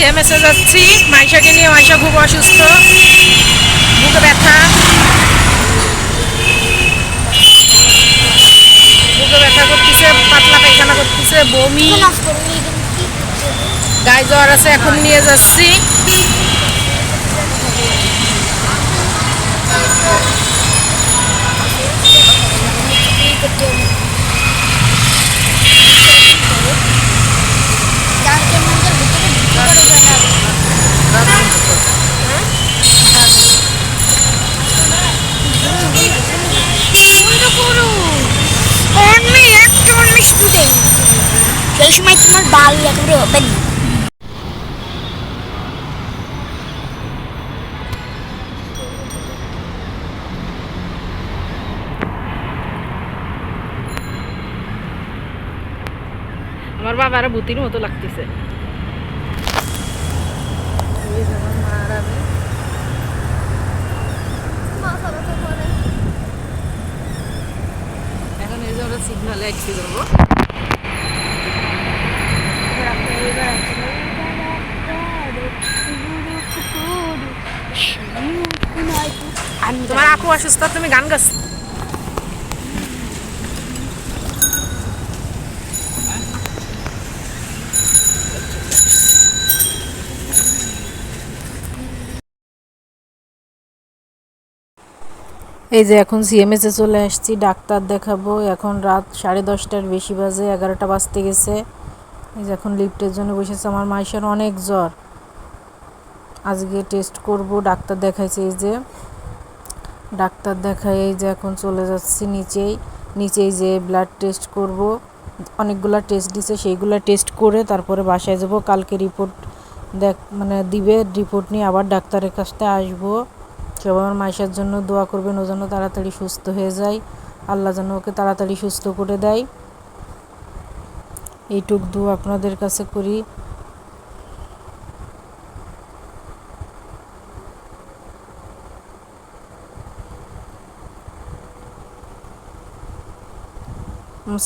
সিএমএসে যাচ্ছি মাইশাকে নিয়ে মাইশা খুব অসুস্থ। বুকে ব্যথা। বুকে ব্যথা করতেছে, পাতলা পায়খানা করতেছে, বমি। গায়ে জ্বর আছে, এখন নিয়ে যাচ্ছি। সেই সময় তোমার বাল একেবারে ওপেন আমার বাবার ভূতির মতো লাগতেছে ওই। এখন এই যে সিগনালে একটি করব তোমার আপু অসুস্থ, তুমি গান গাছ। এই যে এখন সিএমএস এ চলে আসছি, ডাক্তার দেখাবো। এখন রাত সাড়ে দশটার বেশি বাজে, এগারোটা বাজতে গেছে। এই যে এখন লিফটের জন্য বসেছে আমার মাইশার অনেক জ্বর। আজকে টেস্ট করব, ডাক্তার দেখাইছে এই যে। ডাক্তার দেখাই এই যে এখন চলে যাচ্ছি নিচেই। নিচেই যে ব্লাড টেস্ট করব। অনেকগুলো টেস্ট দিছে, সেইগুলো টেস্ট করে তারপরে বাসায় যাব। কালকে রিপোর্ট দেখ মানে দিবে রিপোর্ট নিয়ে আবার ডাক্তারের কাছতে আসব। সবাই আমার মাইশার জন্য দোয়া করবেন, ও যেন তাড়াতাড়ি সুস্থ হয়ে যায়। আল্লাহ যেন ওকে তাড়াতাড়ি সুস্থ করে দেয়। এইটুক দোয়া আপনাদের কাছে করি।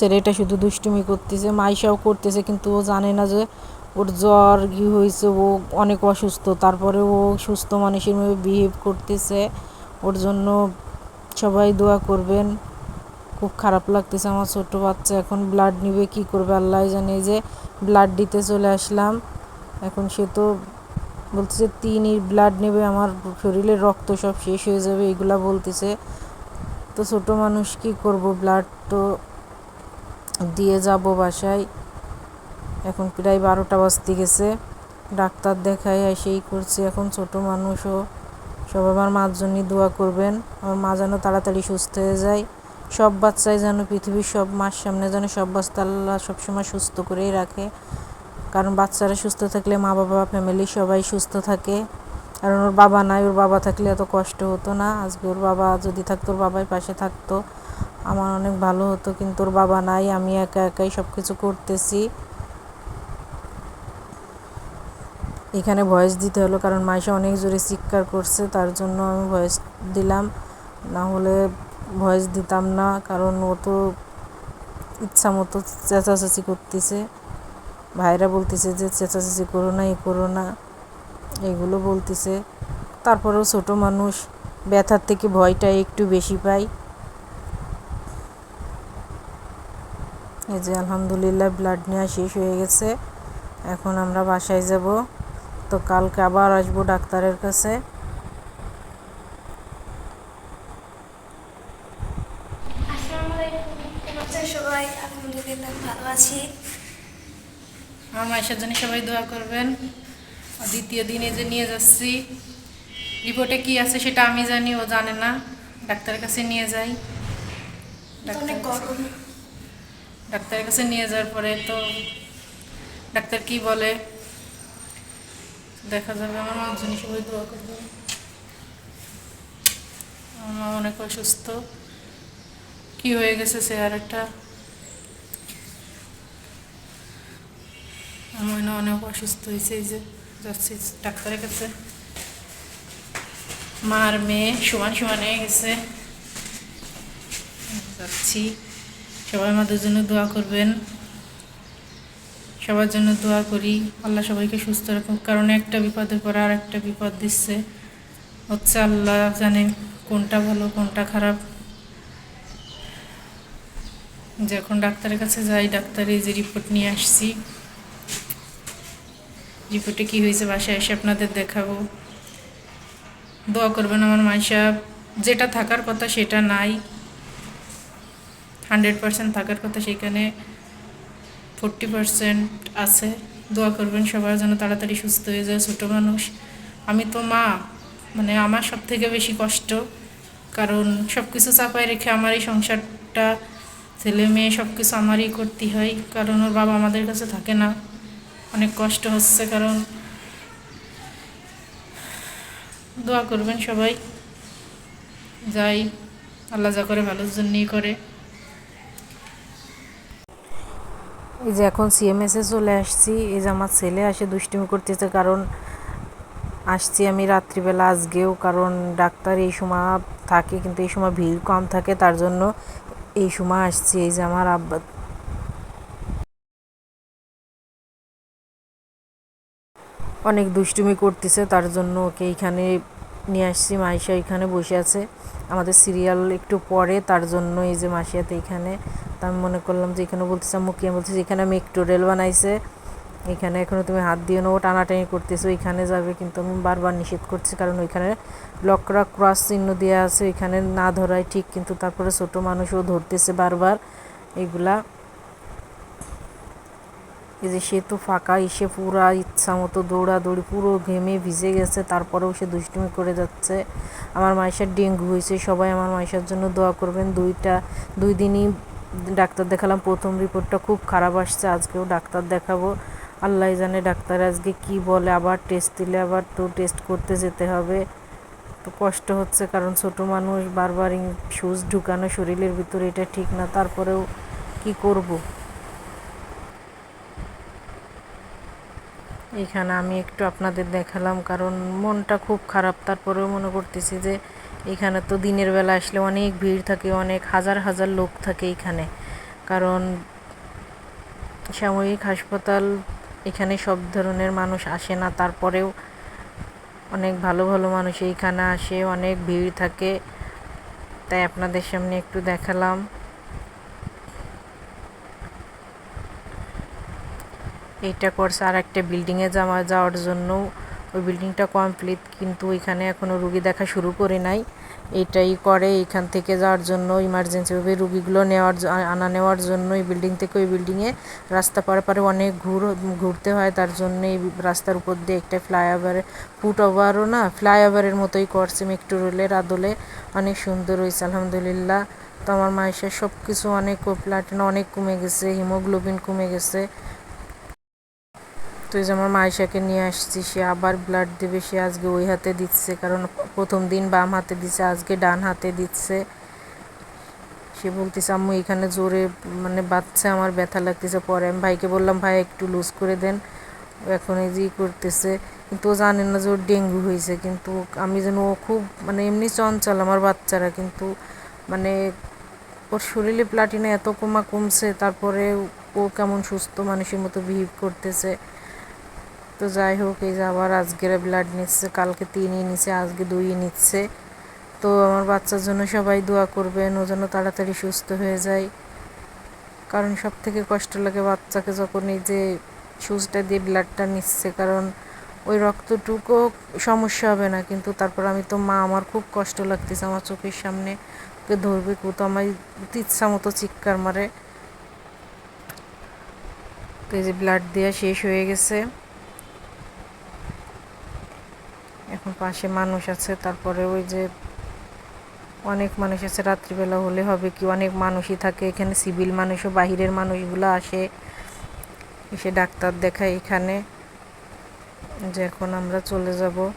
ছেলেটা শুধু দুষ্টুমি করতেছে, মাইশাও করতেছে, কিন্তু ও জানে না যে ওর জ্বর কি হয়েছে, ও অনেক অসুস্থ। তারপরে ও সুস্থ মানুষের মতো বিহেভ করতেছে। ওর জন্য সবাই দোয়া করবেন। খুব খারাপ লাগতেছে আমার ছোট বাচ্চা। এখন ব্লাড নিবে, কি করবে? আল্লাহ জানে যে ব্লাড দিতে চলে আসলাম। এখন সে তো বলতেছে তিন ব্লাড নেবে, আমার শরীরের রক্ত সব শেষ হয়ে যাবে, এগুলা বলতেছে। তো ছোট মানুষ কি করব? ব্লাড তো দিয়ে যাব বাসায়। এখন প্রায় বারোটা বাজতে গেছে। ডাক্তার দেখায় এসেই করছে এখন ছোট মানুষও। সব আমার মার জন্য দোয়া করবেন। আমার মা যেন তাড়াতাড়ি সুস্থ হয়ে যায়। সব বাচ্চাই যেন পৃথিবীর সব মার সামনে যেন সব বাচ্চা আল্লাহ সবসময় সুস্থ করেই রাখে। কারণ বাচ্চারা সুস্থ থাকলে মা বাবা ফ্যামিলি সবাই সুস্থ থাকে। কারণ ওর বাবা নাই, ওর বাবা থাকলে এত কষ্ট হতো না। আজকে ওর বাবা যদি থাকতো, ওর বাবাই পাশে থাকতো। আমার অনেক ভালো হতো, কিন্তু ওর বাবা নাই, আমি একা একাই সব কিছু করতেছি। এখানে ভয়েস দিতে হলো, কারণ মাইশা অনেক জোরে চিৎকার করছে, তার জন্য আমি ভয়েস দিলাম। না হলে ভয়েস দিতাম না, কারণ ও তো ইচ্ছা মতো চেঁচাচেঁচি করতেছে। ভাইরা বলতেছে যে, চেঁচাচেঁচি করো না, এ করো না। এগুলো বলতেছে। তারপরেও ছোট মানুষ, ব্যথার থেকে ভয়টা একটু বেশি পাই এই যে, আলহামদুলিল্লাহ, ব্লাড নেওয়া শেষ হয়ে গেছে। এখন আমরা বাসায় যাব। তো কালকে আবার আসব ডাক্তারের কাছে। সবাই আলহামদুলিল্লাহ ভালো আছি। আমার জন্য সবাই দোয়া করবেন। দ্বিতীয় দিনে যে নিয়ে যাচ্ছি রিপোর্টে কি আছে সেটা আমি জানি ও জানে না। ডাক্তারের কাছে নিয়ে যাই। ডাক্তারের কাছে নিয়ে যাওয়ার পরে তো ডাক্তার কি বলে? দেখা যাবে আমার মার জন্য সবাই দোয়া করবে আমার মা অনেক অসুস্থ। কি হয়ে গেছে চেহারাটা আমার না অনেক অসুস্থ হয়েছে, এই যে যাচ্ছি ডাক্তারের কাছে। মার মেয়ে সমান সমান হয়ে গেছে। যাচ্ছি। সবাই আমাদের জন্য দোয়া করবেন। সবার জন্য দোয়া করি। আল্লাহ সবাইকে সুস্থ রাখুক। কারণ একটা বিপদের পর আর একটা বিপদ দিচ্ছে। হচ্ছে আল্লাহ জানে কোনটা ভালো, কোনটা খারাপ। যখন ডাক্তারের কাছে যাই ডাক্তার যে রিপোর্ট নিয়ে আসছি রিপোর্টে কি হয়েছে বাসায় এসে আপনাদের দেখাবো। দোয়া করবেন আমার মাইশা যেটা থাকার কথা সেটা নাই। হান্ড্রেড পার্সেন্ট থাকার কথা সেখানে ফোরটি পার্সেন্ট আছে। দোয়া করবেন সবার যেন তাড়াতাড়ি সুস্থ হয়ে যায়, ছোটো মানুষ। আমি তো মা মানে আমার সব থেকে বেশি কষ্ট। কারণ সব কিছু চাপায় রেখে আমার এই সংসারটা ছেলে মেয়ে সব কিছু আমারই করতে হয়, কারণ ওর বাবা আমাদের কাছে থাকে না। অনেক কষ্ট হচ্ছে, কারণ দোয়া করবেন সবাই। যাই, আল্লাহ যা করে ভালোর জন্যই করে। এই যে এখন সিএমএসে চলে আসছি, এই যে আমার ছেলে আসে দুষ্টুমি করতেছে, কারণ আসছি আমি রাত্রিবেলা আজকেও কারণ ডাক্তার এই সময় থাকে, কিন্তু এই সময় ভিড় কম থাকে, তার জন্য এই সময় আসছি, এই যে আমার আব্বা। অনেক দুষ্টুমি করতেছে, তার জন্য ওকে এইখানে নিয়ে আসছি। মাইশা এখানে বসে আছে। আমাদের সিরিয়াল একটু পরে, তার জন্য এই যে মাসিয়াতে এখানে তা আমি মনে করলাম যে এখানে বলতেছে মুখিয়া বলতেছে এখানে আমি একটু রেল বানাইছে। এখানে এখনও তুমি হাত দিয়ে নেব টানাটানি করতেছো, ওইখানে যাবে কিন্তু আমি বারবার নিষেধ করছি, কারণ ওইখানে লকরা ক্রস চিহ্ন দেওয়া আছে, ওইখানে না ধরাই ঠিক, কিন্তু তারপরে ছোট মানুষও ধরতেছে বারবার, এগুলা। এই যে সে তো ফাঁকা এসে পুরা ইচ্ছা মতো দৌড়াদৌড়ি, পুরো ঘেমে ভিজে গেছে, তারপরেও সে দুষ্টুমি করে যাচ্ছে। আমার মাইশার ডেঙ্গু হয়েছে, সবাই আমার মাইশার জন্য দোয়া করবেন, দুইটা, দুই দিনই ডাক্তার দেখালাম, প্রথম রিপোর্টটা খুব খারাপ আসছে, আজকেও ডাক্তার দেখাবো। আল্লাহ জানে ডাক্তার আজকে কি বলে, আবার টেস্ট দিলে আবার তো টেস্ট করতে যেতে হবে। তো কষ্ট হচ্ছে কারণ ছোট মানুষ বারবার সুচ ঢুকানো শরীরের ভিতরে, এটা ঠিক না, তারপরেও কি করব? এখানে আমি একটু আপনাদের দেখালাম, কারণ মনটা খুব খারাপ, তারপরেও মনে করতেছি যে এখানে তো দিনের বেলা আসলে অনেক ভিড় থাকে, অনেক হাজার হাজার লোক থাকে এখানে। কারণ সাময়িক হাসপাতাল এখানে সব ধরনের মানুষ আসে না, তারপরেও অনেক ভালো ভালো মানুষ এইখানে আসে, অনেক ভিড় থাকে। তাই আপনাদের সামনে একটু দেখালাম। এইটা করছে আর একটা বিল্ডিংয়ে যাওয়া যাওয়ার জন্য ওই বিল্ডিংটা কমপ্লিট কিন্তু ওইখানে এখনও রুগী দেখা শুরু করে নাই। এটাই করে এখান থেকে যাওয়ার জন্য ইমার্জেন্সিভাবে রুগীগুলো নেওয়ার আনা নেওয়ার জন্য, এই বিল্ডিং থেকে ওই বিল্ডিংয়ে রাস্তা পারে পারে অনেক ঘুর, ঘুরতে হয়, তার জন্য এই রাস্তার উপর দিয়ে একটা ফ্লাইওভার ফুট ওভারও না ফ্লাইওভারের মতোই করছে মেট্রো রেলের আদলে। অনেক সুন্দর হয়েছে, আলহামদুলিল্লাহ। তো আমার মায়ের সব কিছু অনেক প্লাটিন অনেক কমে গেছে হিমোগ্লোবিন কমে গেছে। তো এই যে আমার নিয়ে আসছি সে আবার ব্লাড দেবে, সে আজকে ওই হাতে দিচ্ছে। কারণ প্রথম দিন বাম হাতে দিচ্ছে আজকে ডান হাতে দিচ্ছে। সে বলতেছে, আম্মু, এখানে জোরে মানে বাচ্চা, আমার ব্যথা লাগতেছে, পরে আমি ভাইকে বললাম, ভাই, একটু লুজ করে দেন। এখন এই যে করতেছে। কিন্তু ও জানে না যে ওর ডেঙ্গু হয়েছে কিন্তু আমি যেন ও খুব মানে এমনি চঞ্চল আমার বাচ্চারা। কিন্তু মানে ওর শরীরে প্লাটিনা এত কমা কমছে, তারপরে ও কেমন সুস্থ মানুষের মতো বিহেভ করতেছে। তো যাই হোক, এই যে আবার আজকের ব্লাড নিচ্ছে, কালকে তিনই নিচ্ছে, আজকে দুই নিচ্ছে। তো আমার বাচ্চার জন্য সবাই দোয়া করবেন, ও যেন তাড়াতাড়ি সুস্থ হয়ে যায়। কারণ সব থেকে কষ্ট লাগে বাচ্চাকে যখন এই যে সুচটা দিয়ে ব্লাডটা নিচ্ছে, কারণ ওই রক্তটুকু সমস্যা হবে না। কিন্তু তারপর আমি তো মা, আমার খুব কষ্ট লাগতেছে আমার চোখের সামনে। ওকে ধরবে কু, তো আমার ইচ্ছা মতো চিৎকার মারে। তো এই যে ব্লাড দেওয়া শেষ হয়ে গেছে এখন পাশে মানুষ আছে, তারপরে ওই যে অনেক মানুষ আছে, রাত্রিবেলা হলে হবে কি? অনেক মানুষই থাকে এখানে, সিভিল মানুষও, বাহিরের মানুষগুলো আসে, এসে ডাক্তার দেখায় এখানে। যে এখন আমরা চলে যাব।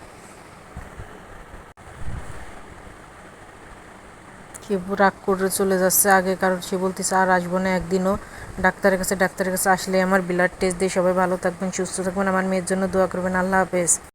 সে রাগ করে চলে যাচ্ছে, আগে কারণ সে বলতেছে, আর আসব না একদিনও। ডাক্তারের কাছে ডাক্তারের কাছে আসলে আমার ব্লাড টেস্ট দিয়ে সবাই ভালো থাকবেন, সুস্থ থাকবেন। আমার মেয়ের জন্য দোয়া করবেন। আল্লাহ হাফেজ।